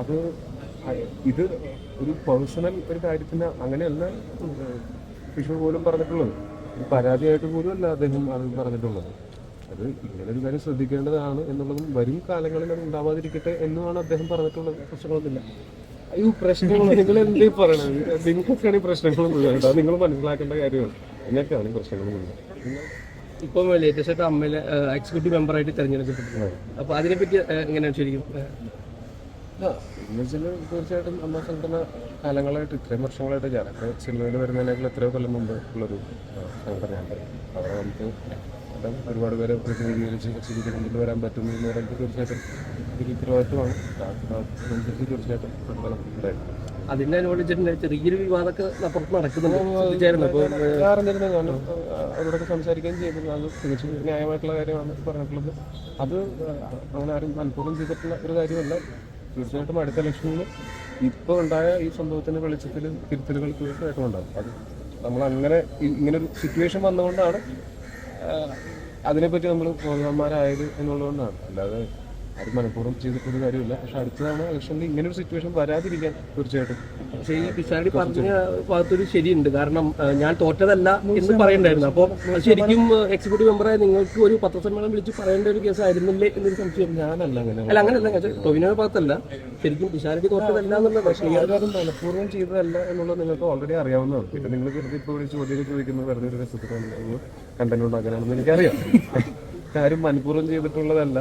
അത് ഇത് ഒരു പേഴ്സണൽ ഒരു കാര്യത്തിന് അങ്ങനെയല്ല വിഷു പോലും പറഞ്ഞിട്ടുള്ളത്. ഒരു പരാതിയായിട്ട് പോലും അല്ല അദ്ദേഹം അത് പറഞ്ഞിട്ടുള്ളത്. അത് ഇങ്ങനെ ഒരു കാര്യം ശ്രദ്ധിക്കേണ്ടതാണ് എന്നുള്ളതും വരും കാലങ്ങളിൽ അത് ഉണ്ടാവാതിരിക്കട്ടെ എന്നുമാണ് അദ്ദേഹം പറഞ്ഞിട്ടുള്ളത് പ്രശ്നങ്ങളൊന്നുമില്ല. അയ്യോ പ്രശ്നങ്ങൾ നിങ്ങൾ എന്തേ പറയണത്? നിങ്ങൾക്കൊക്കെയാണ് ഈ പ്രശ്നങ്ങളൊന്നുമില്ല കേട്ടോ നിങ്ങൾ മനസ്സിലാക്കേണ്ട കാര്യമാണ്. നിങ്ങൾക്കാണ് ഈ പ്രശ്നങ്ങളൊന്നുമില്ല ഇപ്പൊ ലേറ്റസ്റ്റ് ആയിട്ട് അമ്മയിലെ എക്സിക്യൂട്ടീവ് മെമ്പറായിട്ട് തിരഞ്ഞെടുക്കപ്പെട്ടു. അപ്പോൾ അതിനെപ്പറ്റി എങ്ങനെയാണ് ശരിക്കും എന്ന് വെച്ചാൽ തീർച്ചയായിട്ടും നമ്മൾ സംഘടന കാലങ്ങളായിട്ട് ഇത്രയും വർഷങ്ങളായിട്ട് ഞാനൊക്കെ സിനിമയിൽ വരുന്നതിനേക്കാൾ എത്രയോ കൊല്ലം മുമ്പ് ഉള്ളൊരു സംഘടനയുണ്ട്. അവിടെ നമുക്ക് ഒരുപാട് പേരെ പ്രതിനിധീകരിച്ച് എക്സിക്യൂട്ടീവ് മുന്നിൽ വരാൻ പറ്റുന്നു എന്ന് പറയുമ്പോൾ തീർച്ചയായിട്ടും ഒരു ഉത്തരവാദിത്വമാണ്. തീർച്ചയായിട്ടും പ്രതിഫലം ഉണ്ടായിരുന്നു ചെറിയൊരു വിവാദമൊക്കെ പുറത്ത് നടക്കുന്നുണ്ട്. ഞാൻ അവരോടൊക്കെ സംസാരിക്കുകയും ചെയ്തിരുന്നു അത് തികച്ചും ന്യായമായിട്ടുള്ള കാര്യമാണ് പറഞ്ഞിട്ടുള്ളത്. അത് അങ്ങനെ ആരും മനഃപൂർവം ചെയ്തിട്ടുള്ള ഒരു കാര്യമല്ല. തീർച്ചയായിട്ടും അടുത്ത ഇലക്ഷനിൽ ഇപ്പോൾ ഉണ്ടായ ഈ സംഭവത്തിന്റെ വെളിച്ചത്തിൽ തിരുത്തലുകൾ തീർച്ചയായിട്ടും ഉണ്ടാകും. അത് നമ്മൾ അങ്ങനെ ഇങ്ങനെ ഒരു സിറ്റുവേഷൻ വന്നുകൊണ്ടാണ് അതിനെപ്പറ്റി നമ്മൾ ബോധവാന്മാരായത് എന്നുള്ളതുകൊണ്ടാണ്. അല്ലാതെ അത് മനഃപൂർവം ചെയ്തിട്ടൊരു കാര്യമില്ല പക്ഷെ അടുത്ത തവണ ഇലക്ഷനിൽ ഇങ്ങനെ ഒരു സിറ്റുവേഷൻ വരാതിരിക്കാൻ തീർച്ചയായിട്ടും പക്ഷേ ഈ പിഷാരടി പറഞ്ഞ ഭാഗത്തൊരു ശരിയുണ്ട്. കാരണം ഞാൻ തോറ്റതല്ല എന്ന് പറയണ്ടായിരുന്നു. അപ്പോൾ ശരിക്കും എക്സിക്യൂട്ടീവ് മെമ്പറായ നിങ്ങൾക്ക് ഒരു പത്രസമ്മേളനം വിളിച്ച് പറയേണ്ട ഒരു കേസ് ആയിരുന്നില്ലേ എന്നൊരു സംശയം. ഞാനല്ല അങ്ങനെ. അല്ല അങ്ങനെയല്ല ടൊവിനോയുടെ ഭാഗത്തല്ല. ശരിക്കും പിഷാരടി തോറ്റതല്ല എന്നുള്ള പക്ഷേ ഈ കാര്യം മനഃപൂർവം ചെയ്തതല്ല എന്നുള്ളത് നിങ്ങൾക്ക് ഓൾറെഡി അറിയാവുന്നതാണ്. പിന്നെ നിങ്ങൾ വെറുതെ ഇപ്പോൾ ഒരു ചോദ്യം ചോദിക്കുന്നത് വെറുതെ ഒരു രസത്തിലാണ് കണ്ടന്റ് ഉണ്ടാക്കാനാണെന്ന് എനിക്കറിയാം. കാര്യം മനഃപൂർവം ചെയ്തിട്ടുള്ളതല്ല.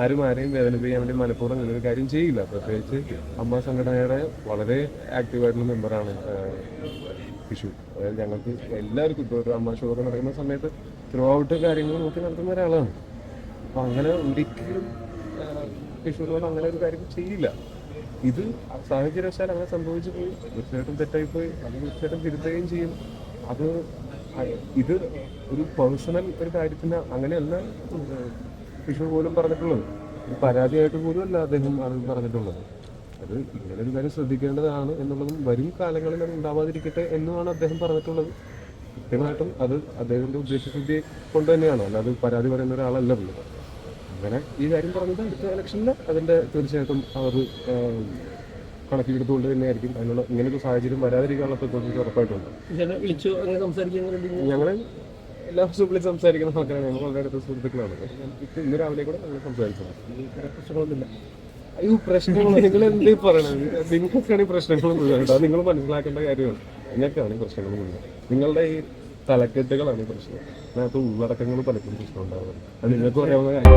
ആരും ആരെയും വേദനിപ്പിക്കാൻ വേണ്ടി മനഃപൂർവം ഒരു കാര്യം ചെയ്യില്ല. പ്രത്യേകിച്ച് അമ്മ സംഘടനയുടെ വളരെ ആക്റ്റീവായിട്ടുള്ള മെമ്പറാണ് വിഷു. അതായത് ഞങ്ങൾക്ക് എല്ലാവർക്കും ഇപ്പോൾ ഒരു അമ്മ ഷോ നടക്കുന്ന സമയത്ത് ത്രൂ ഔട്ട് കാര്യങ്ങൾ നോക്കി നടത്തുന്ന ഒരാളാണ്. അപ്പം അങ്ങനെ ഒരിക്കലും വിഷുവിനോട് അങ്ങനെ ഒരു കാര്യം ചെയ്യില്ല. ഇത് സാഹചര്യവശാൽ അങ്ങനെ സംഭവിച്ചു പോയി. തീർച്ചയായിട്ടും തെറ്റായി പോയി അത് തീർച്ചയായിട്ടും തിരുത്തുകയും ചെയ്യും. അത് ഇത് ഒരു പേഴ്സണൽ ഒരു കാര്യത്തിന് അങ്ങനെയല്ല വിഷു പോലും പറഞ്ഞിട്ടുള്ളത്. ഒരു പരാതിയായിട്ട് പോലും അല്ല അദ്ദേഹം പറഞ്ഞിട്ടുള്ളത്. അത് ഇങ്ങനെ ഒരു കാര്യം ശ്രദ്ധിക്കേണ്ടതാണ് എന്നുള്ളതും വരും കാലങ്ങളിൽ അത് ഉണ്ടാവാതിരിക്കട്ടെ എന്നുമാണ് അദ്ദേഹം പറഞ്ഞിട്ടുള്ളത്. കൃത്യമായിട്ടും അത് അദ്ദേഹത്തിന്റെ ഉദ്ദേശശുദ്ധി കൊണ്ട് തന്നെയാണ്. അല്ലാതെ പരാതി പറയുന്ന ഒരാളല്ല പുള്ളി. അങ്ങനെ ഈ കാര്യം പറഞ്ഞത് അടുത്ത ഇലക്ഷനിൽ അതിന്റെ തീർച്ചയായിട്ടും അവർ കണക്കിലെടുത്തുകൊണ്ട് തന്നെയായിരിക്കും. അതിനുള്ള ഇങ്ങനെ ഒരു സാഹചര്യം വരാതിരിക്കാനുള്ള ഉറപ്പായിട്ടുണ്ട്? ഞങ്ങൾ എല്ലാ വിളിച്ച് സംസാരിക്കുന്ന ആൾക്കാരാണ്. ഞങ്ങൾ വളരെ അടുത്ത സുഹൃത്തുക്കളാണ്. ഇന്ന് രാവിലെ കൂടെ ഞങ്ങൾ സംസാരിച്ചത് പ്രശ്നങ്ങളൊന്നുമില്ല. അയ്യോ പ്രശ്നങ്ങൾ നിങ്ങൾ എന്തേ പറയണത് നിങ്ങൾക്കാണ് ഈ പ്രശ്നങ്ങളൊന്നും അത് നിങ്ങൾ മനസ്സിലാക്കേണ്ട കാര്യമാണ്. നിങ്ങൾക്കാണ് ഈ പ്രശ്നങ്ങളൊന്നും നിങ്ങളുടെ ഈ തലക്കെട്ടുകളാണ് ഈ പ്രശ്നം. അതിനകത്ത് ഉള്ളടക്കങ്ങൾ പലപ്പോഴും പ്രശ്നം ഉണ്ടാവുന്നത് അത് നിങ്ങൾക്ക് പറയാവുന്ന കാര്യം.